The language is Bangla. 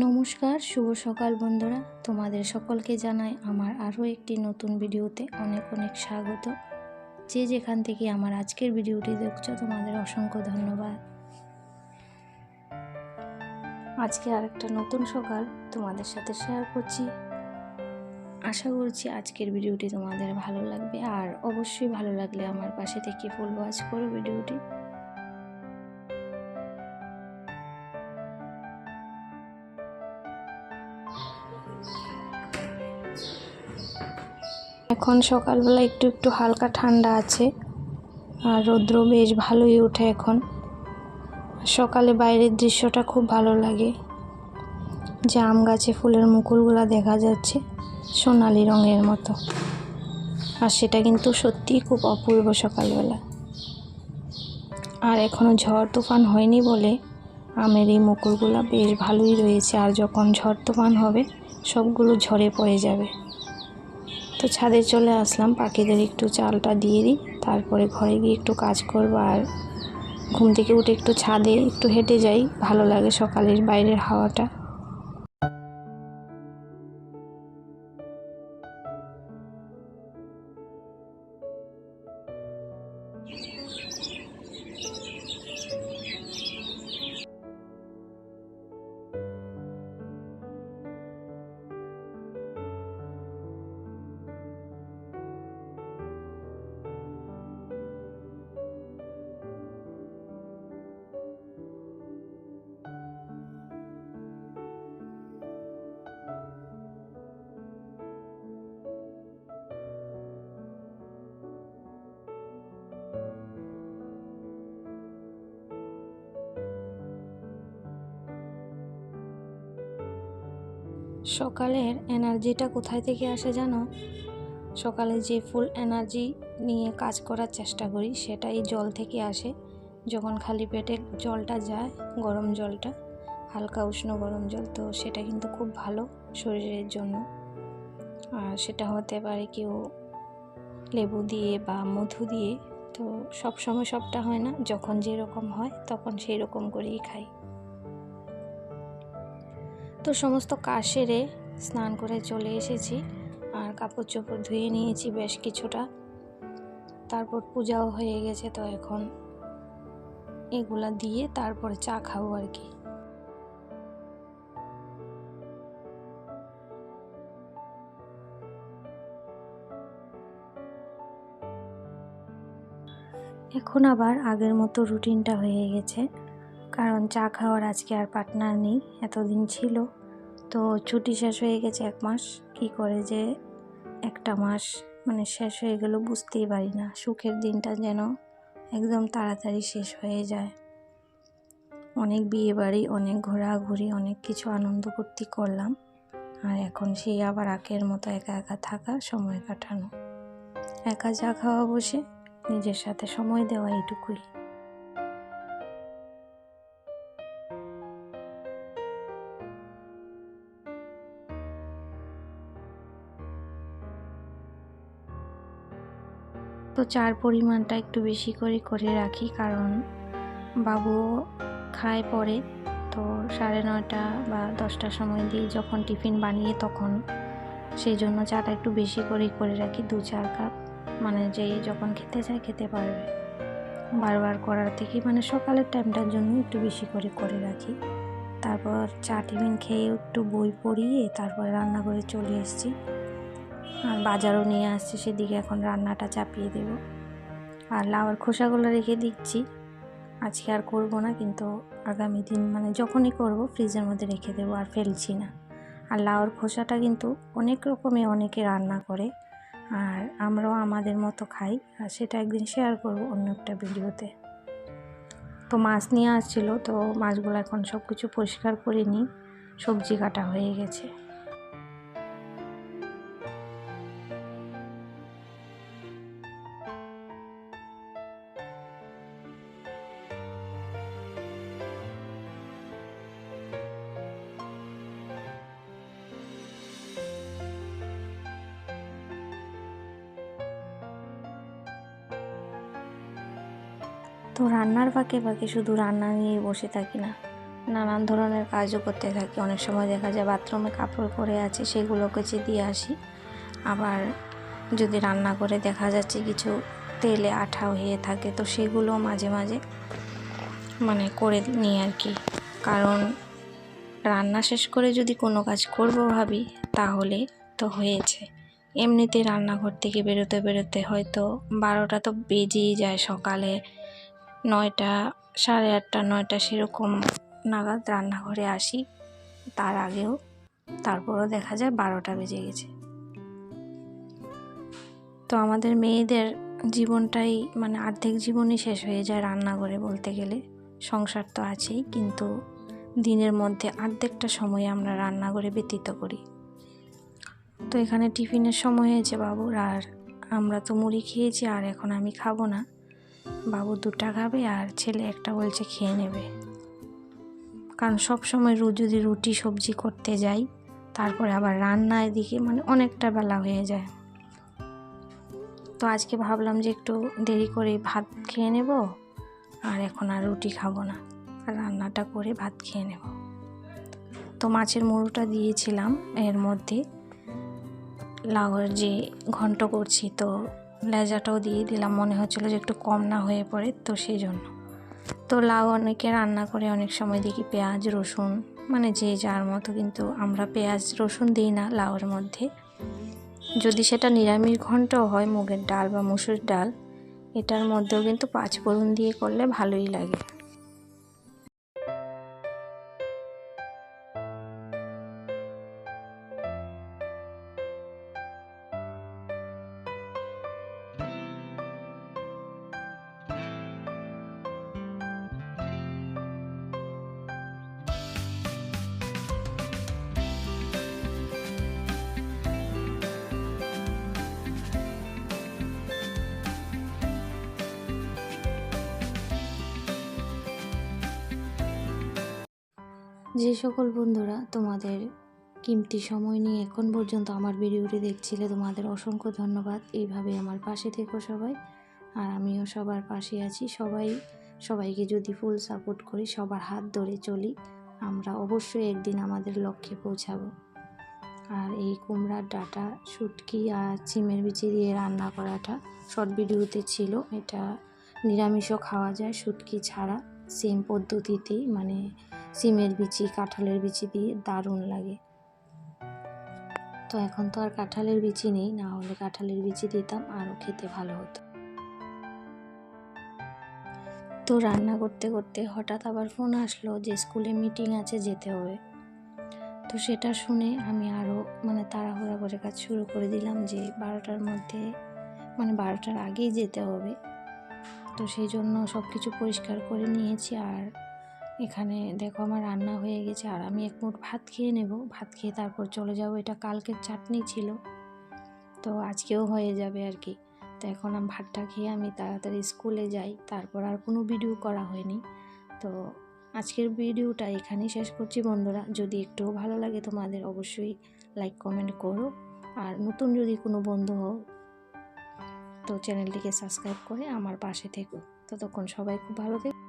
নমস্কার, শুভ সকাল বন্ধুরা। তোমাদের সকলকে জানাই আমার আরও একটি নতুন ভিডিওতে অনেক অনেক স্বাগত। যে যেখান থেকে আমার আজকের ভিডিওটি দেখছ, তোমাদের অসংখ্য ধন্যবাদ। আজকে আরেকটা নতুন সকাল তোমাদের সাথে শেয়ার করছি। আশা করছি আজকের ভিডিওটি তোমাদের ভালো লাগবে। আর অবশ্যই ভালো লাগলে আমার পাশে থেকে ফুল ওয়াচ করো ভিডিওটি। এখন সকালবেলা একটু একটু হালকা ঠান্ডা আছে, আর রৌদ্র বেশ ভালোই ওঠে এখন। সকালে বাইরের দৃশ্যটা খুব ভালো লাগে। যে আম গাছে ফুলের মুকুলগুলো দেখা যাচ্ছে, সোনালি রঙের মতো। আর সেটা কিন্তু সত্যিই খুব অপূর্ব সকালবেলা। আর এখনও ঝড় তুফান হয়নি বলে আমের এই মুকুলগুলো বেশ ভালোই রয়েছে, আর যখন ঝড় তুফান হবে, সবগুলো ঝরে পড়ে যাবে। তো ছাদে চলে আসলাম। পাখিদের একটু চালটা দিয়ে দিই। তারপরে ঘরে গিয়ে একটু কাজ করব আর ঘুম থেকে উঠে একটু ছাদে একটু হেঁটে যাই। ভালো লাগে সকালের বাইরের হাওয়াটা। সকালের এনার্জিটা কোথায় থেকে আসে জানো? সকালে যে ফুল এনার্জি নিয়ে কাজ করার চেষ্টা করি, সেটাই জল থেকে আসে। যখন খালি পেটে জলটা যায়, গরম জলটা, হালকা উষ্ণ গরম জল, তো সেটা কিন্তু খুব ভালো শরীরের জন্য। আর সেটা হতে পারে কেউ লেবু দিয়ে বা মধু দিয়ে, তো সব সময় সবটা হয় না। যখন যেরকম হয়, তখন সেই রকম করেই খাই। তো সমস্ত কাজ সেরে স্নান করে চলে এসেছি আর কাপড় চোপড় ধুয়ে নিয়েছি বেশ কিছুটা। তারপর পূজাও হয়ে গেছে তো এখন এগুলা দিয়ে তারপরে চা খাব আর কি। এখন আবার আগের মতো রুটিনটা হয়ে গেছে। কারণ চা খাওয়ার আজকে আর পার্টনার নেই, এতদিন ছিল। তো ছুটি শেষ হয়ে গেছে এক মাস, কি করে যে একটা মাস মানে শেষ হয়ে গেল বুঝতেই পারি না। সুখের দিনটা যেন একদম তাড়াতাড়ি শেষ হয়ে যায়। অনেক বিয়ে বাড়ি অনেক ঘোরাঘুরি, অনেক কিছু আনন্দ করতে করলাম। আর এখন সেই আবার আকের মতো একা একা থাকা, সময় কাটানো। একা চা খাওয়া বসে নিজের সাথে সময় দেওয়া এইটুকুই। তো চার পরিমাণটা একটু বেশি করে করে রাখি, কারণ বাবু খায় পরে। তো সাড়ে নয়টা বা দশটার সময় দিয়ে যখন টিফিন বানিয়ে তখন সেই জন্য চাটা একটু বেশি করে করে রাখি, দু চার কাপ। মানে যে যখন খেতে চায় খেতে পারবে। বারবার করার থেকে মানে সকালের টাইমটার জন্য একটু বেশি করে করে রাখি। তারপর চা টিফিন খেয়ে একটু বই পড়িয়ে তারপর রান্না করে চলে এসেছি। আর বাজারও নিয়ে আসছি, সেদিকে এখন রান্নাটা চাপিয়ে দেব। আর লাউয়ের খোসাগুলো রেখে দিচ্ছি। আজকে আর করব না, কিন্তু আগামী দিন মানে যখনই করব, ফ্রিজের মধ্যে রেখে দেবো আর ফেলছি না। আর লাউর খোসাটা কিন্তু অনেক রকমই অনেকে রান্না করে, আর আমরাও আমাদের মতো খাই, আর সেটা একদিন শেয়ার করব অন্য একটা ভিডিওতে। তো মাছ নিয়ে আসছিল, তো মাছগুলো এখন সব কিছু পরিষ্কার করে নিই, সবজি কাটা হয়ে গেছে। তো রান্নার ফাঁকে ফাঁকে শুধু রান্না নিয়ে বসে থাকি না। নানান ধরনের কাজও করতে থাকি। অনেক সময় দেখা যায় বাথরুমে কাপড় পরে আছে, সেগুলো কেচে দিয়ে আসি। আবার যদি রান্না করে দেখা যাচ্ছে কিছু তেলে আঠা হয়ে থাকে, তো সেগুলো মাঝে মাঝে মানে করে নিই আর কি। কারণ রান্না শেষ করে যদি কোনো কাজ করব ভাবি, তাহলে তো হয়েছে। এমনিতে রান্নাঘর থেকে বেরোতে বেরোতে হয়তো বারোটা তো বেজেই যায় সকালে। নয়টা, সাড়ে আটটা, নয়টা সেরকম নাগাদ রান্নাঘরে আসি। তার আগেও, তারপরও দেখা যায় বারোটা বেজে গেছে। তো আমাদের মেয়েদের জীবনটাই মানে অর্ধেক জীবনই শেষ হয়ে যায় রান্নাঘরে বলতে গেলে। সংসার তো আছেই, কিন্তু দিনের মধ্যে অর্ধেকটা সময় আমরা রান্নাঘরে ব্যতীত করি। তো এখানে টিফিনের সময় হয়েছে বাবুর, আর আমরা তো মুড়ি খেয়েছি, আর এখন আমি খাব না। বাবু দুটা খাবে আর ছেলে একটা বলছে খেয়ে নেবে। কারণ সব সময় যদি রুটি সবজি করতে যাই, তারপরে আবার রান্না এদিকে মানে অনেকটা বেলা হয়ে যায়। তো আজকে ভাবলাম যে একটু দেরি করে ভাত খেয়ে নেব, আর এখন আর রুটি খাব না। রান্নাটা করে ভাত খেয়ে নেব। তো মাছের মুড়োটা দিয়েছিলাম, এর মধ্যে। লাউয়ের যে ঘন্ট করছি, তো লেজাটাও দিয়ে দিলাম। মনে হচ্ছিল যে একটু কম না হয়ে পড়ে, তো সেই জন্য। তো লাউ অনেকে রান্না করে অনেক সময় দেখি পেঁয়াজ, রসুন মানে যে যার মতো, কিন্তু আমরা পেঁয়াজ, রসুন দিই না লাউয়ের মধ্যে। যদি সেটা নিরামিষ ঘন্টাও হয়, মুগের ডাল বা মুসুর ডাল, এটার মধ্যেও কিন্তু পাঁচ ফোড়ন দিয়ে করলে ভালোই লাগে। যে সকল বন্ধুরা তোমাদের কিমতি সময় নিয়ে এখন পর্যন্ত আমার ভিডিওটি দেখছিলে, তোমাদের অসংখ্য ধন্যবাদ। এইভাবে আমার পাশে থেকো সবাই। আর আমিও সবার পাশে আছি। সবাই, সবাইকে যদি ফুল সাপোর্ট করি, সবার হাত ধরে চলি, আমরা অবশ্যই একদিন আমাদের লক্ষ্যে পৌঁছাবো। আর এই কুমড়ার ডাটা, শুটকি আর চিমের বিচি দিয়ে রান্না করাটা শর্ট ভিডিওতে ছিল। এটা নিরামিষও খাওয়া যায়, শুটকি ছাড়া। সেম পদ্ধতিতেই মানে সিমের বিচি, কাঁঠালের বিচি দিয়ে দারুণ লাগে। তো এখন তো আর কাঁঠালের বিচি নেই, না হলে কাঁঠালের বিচি দিতাম, আরও খেতে ভালো হতো। তো রান্না করতে করতে হঠাৎ আবার ফোন আসলো যে স্কুলে মিটিং আছে যেতে হবে। তো সেটা শুনে আমি আরও মানে তাড়াহুড়া করে কাজ শুরু করে দিলাম যে বারোটার মধ্যে মানে বারোটার আগেই যেতে হবে। তো সেই জন্য সব কিছু পরিষ্কার করে নিয়েছি আর এখানে দেখো আমার রান্না হয়ে গেছে আর আমি এক মুঠ ভাত খেয়ে নেব। ভাত খেয়ে তারপর চলে যাব। এটা কালকের চাটনি ছিল। তো আজকেও হয়ে যাবে আর কি। তো এখন আমি ভাতটা খেয়ে আমি তাড়াতাড়ি স্কুলে যাই। তারপর আর কোনো ভিডিও করা হয়নি। তো আজকের ভিডিওটা এখানেই শেষ করছি বন্ধুরা। যদি একটুও ভালো লাগে তোমাদের অবশ্যই লাইক কমেন্ট করো। আর নতুন যদি কোনো বন্ধু হও তো চ্যানেলটিকে সাবস্ক্রাইব করে আমার পাশে থেকো। ততক্ষণ সবাই খুব ভালো থেকো।